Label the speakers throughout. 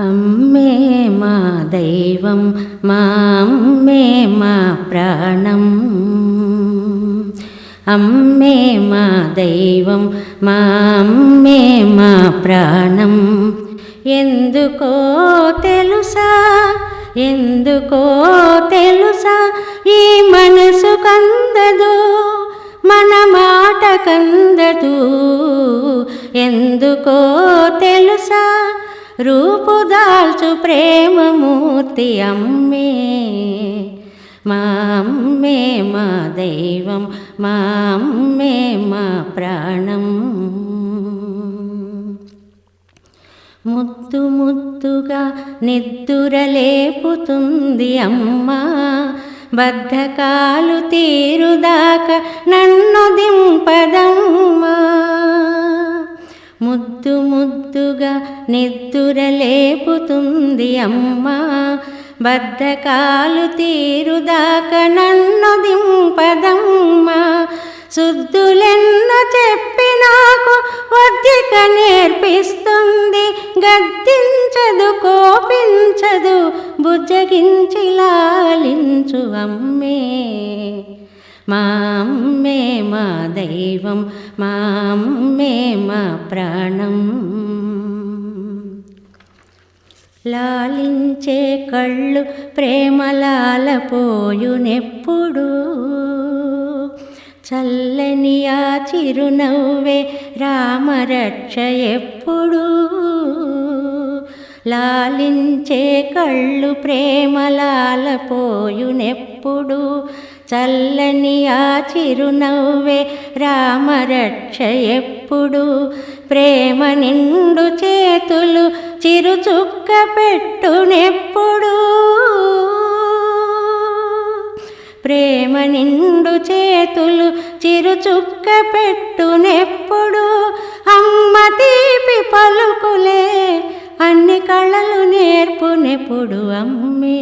Speaker 1: అమ్మే మా దైవం మా అమ్మే మా ప్రాణం. అమ్మే మా దైవం మా అమ్మే మా ప్రాణం. ఎందుకో తెలుసా ఎందుకో తెలుసా ఈ మనసు కందదు మన మాట కందదు. ఎందుకో తెలుసా రూపుదాల్చు ప్రేమమూర్తి అమ్మే. మా అమ్మే మా దైవం మా అమ్మే మా ప్రాణం. ముద్దు ముద్దుగా నిద్దురలేపుతుంది అమ్మా. బద్ధకాలు తీరుదాకా నన్ను దింపదమ్మా. ముద్దు ముద్దు నిద్దురలేపుతుంది అమ్మా. బద్ధకాలు తీరుదాక నన్ను దింపదమ్మా. శుద్ధులెన్న చెప్పి నాకు వద్దిక నేర్పిస్తుంది. గద్దించదు కోపించదు బుజ్జగించి లాలించు అమ్మే. మా అమ్మే మా దైవం మా అమ్మే మా ప్రాణం. లాలించే కళ్ళు ప్రేమలాలపోయునెప్పుడు చల్లని ఆ చిరునవ్వే రామరక్ష ఎప్పుడు. లాలించే కళ్ళు ప్రేమలాలపోయునెప్పుడు చల్లని ఆ చిరునవ్వే రామరక్ష ఎప్పుడు. ప్రేమ నిండు చేతులు చిరుచుక్క పెట్టునెప్పుడు ప్రేమ నిండు చేతులు చిరుచుక్క పెట్టునెప్పుడు అమ్మ తీపి పలుకులే అన్ని కళలు నేర్పునెప్పుడు అమ్మే.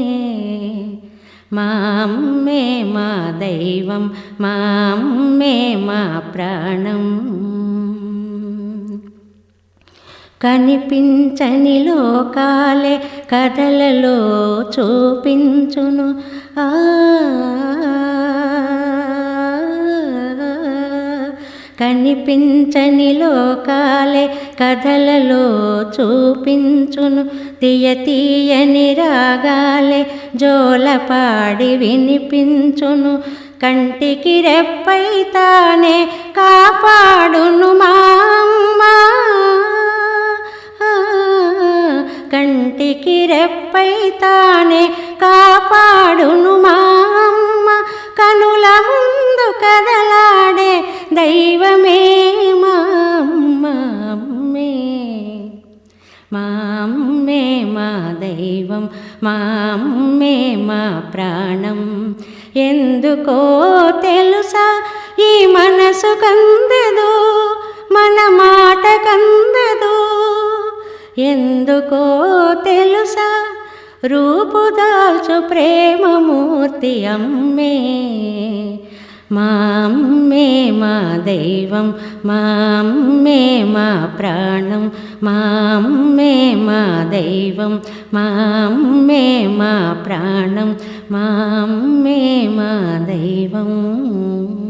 Speaker 1: మా అమ్మే మా దైవం మా అమ్మే మా ప్రాణం. కనిపించని లోకాలే కథలలో చూపించును. కనిపించని లోకాలే కథలలో చూపించును. తీయ తీయని రాగాలే జోలపాడి వినిపించును. కంటికి రెప్పై తానే కాపాడును మా అమ్మ. తానే కాపాడును మా అమ్మ. కనుల ముందు కదలాడే దైవమే మా అమ్మ. అమ్మే మా అమ్మే మా దైవం మా అమ్మే మా ప్రాణం. ఎందుకో తెలుసా? ఈ మనసు కందదు మన మాట కందదు. ఎందుకో తెలుసా? రూపుదాల్చు ప్రేమమూర్తి అమ్మే. మా అమ్మే మా దైవం మా అమ్మే మా ప్రాణం మా అమ్మే మా దైవం మా అమ్మే మా ప్రాణం మా అమ్మే మా దైవం.